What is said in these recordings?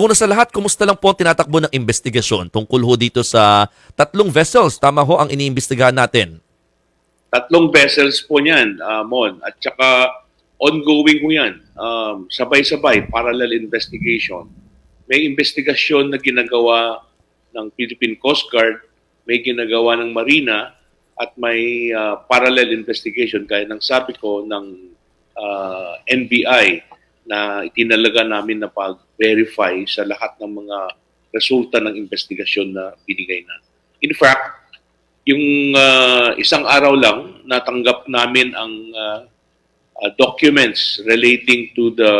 Una sa lahat, kumusta lang po ang tinatakbo ng investigasyon tungkol ho dito sa tatlong vessels? Tama ho ang iniimbestigahan natin. Tatlong vessels po niyan, ah, Mon. At saka ongoing po yan. Um, sabay-sabay, parallel investigation. May investigasyon na ginagawa ng Philippine Coast Guard, may ginagawa ng Marina, at may ah, parallel investigation, gaya ng sabi ko, ng ah, NBI na itinalaga namin na pag-verify sa lahat ng mga resulta ng investigasyon na binigay na. In fact, yung ah, isang araw lang natanggap namin ang ah, ah, documents relating to the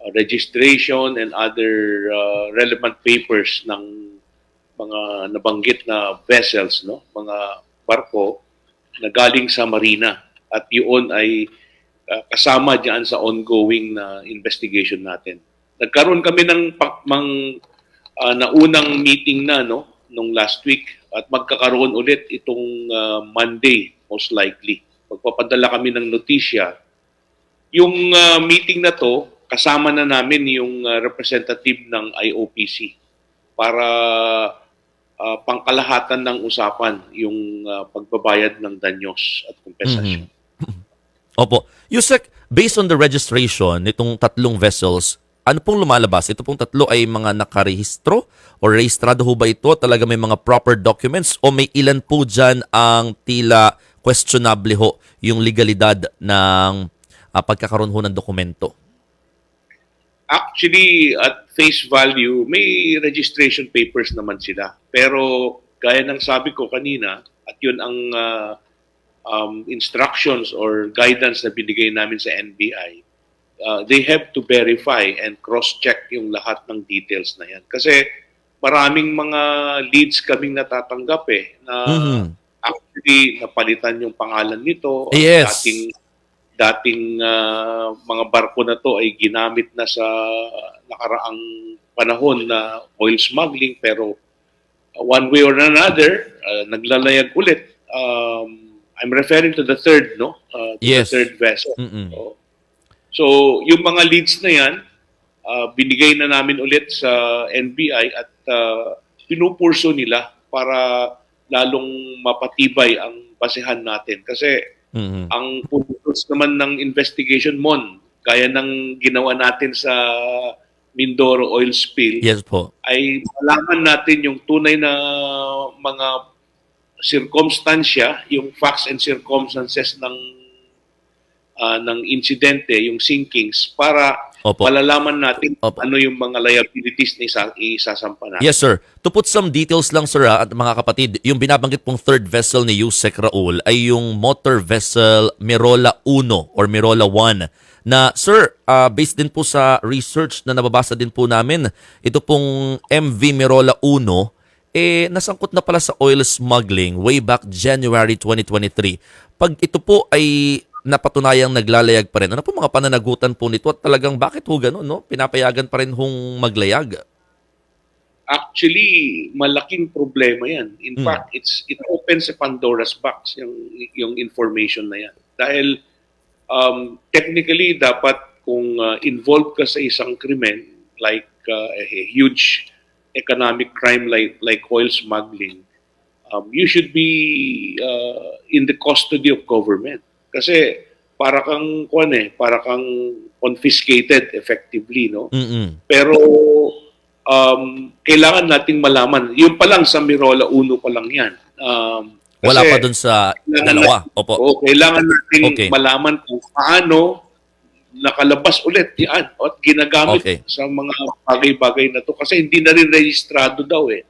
ah, registration and other ah, relevant papers ng mga nabanggit na vessels no mga barko na galing sa marina at yun ay ah, kasama diyan sa ongoing na investigation natin nagkaroon kami ng mang ah, naunang meeting na no nung last week at magkakaroon ulit itong ah, Monday most likely. Magpapadala kami ng notisya. Yung ah, meeting na to, kasama na namin yung ah, representative ng IOPC para ah, pangkalahatan ng usapan yung ah, pagbabayad ng danyos at kompensasyon. Opo. Yusek, based on the registration nitong tatlong vessels, ano pong lumalabas? Ito pong tatlo ay mga nakarehistro o rehistrado ho ba ito? Talaga may mga proper documents o may ilan po dyan ang tila questionable ho yung legalidad ng ah, pagkakaroon ho ng dokumento? Actually, at face value, may registration papers naman sila. Pero gaya ng sabi ko kanina, at yun ang ah, um, instructions or guidance na binigay namin sa NBI, uh, they have to verify and cross-check yung lahat ng details na yan. Kasi maraming mga leads kaming natatanggap eh, na Mhm. actually napalitan yung pangalan nito. Yes. Dating, dating ah, mga barko na to ay ginamit na sa nakaraang panahon na oil smuggling pero uh, one way or another, uh, naglalayag ulit. Um, I'm referring to the third, no? Uh, to Yes. the third vessel. Mm-mm. So, so, yung mga leads na yan, ah, binigay na namin ulit sa NBI at uh, pinupurso nila para lalong mapatibay ang basehan natin. Kasi Mhm. ang purpose naman ng investigation mon, gaya ng ginawa natin sa Mindoro oil spill, Yes po. ay malaman natin yung tunay na mga circumstansya, yung facts and circumstances ng ah, ng insidente, yung sinkings, para Opo. malalaman natin Opo. ano yung mga liabilities na isa, isasampa natin. Yes, sir. To put some details lang, sir, ah, at mga kapatid, yung binabanggit pong third vessel ni Yusek Raul ay yung motor vessel Mirola 1 or Mirola 1 na, sir, ah, based din po sa research na nababasa din po namin, ito pong MV Mirola 1, eh, nasangkot na pala sa oil smuggling way back January 2023. Pag ito po ay napatunayang naglalayag pa rin, ano po mga pananagutan po nito at talagang bakit ho ganun, no? Pinapayagan pa rin hong maglayag? Actually, malaking problema yan. In Hmm. fact, it's it opens a Pandora's box yung yung information na yan. Dahil um, technically dapat kung uh, involved ka sa isang krimen like uh, a huge economic crime like like oil smuggling, um, you should be uh, in the custody of government. Kasi para kang kuan eh, para kang confiscated effectively, no? Mm-mm. Pero um, kailangan nating malaman. Yung pa lang sa Mirola 1 pa lang yan. Um, Wala kasi pa dun sa dalawa. natin- Opo. Oo, kailangan nating Okay. malaman kung paano nakalabas ulit yan at ginagamit Okay. sa mga bagay-bagay na to kasi hindi na rin rehistrado daw eh.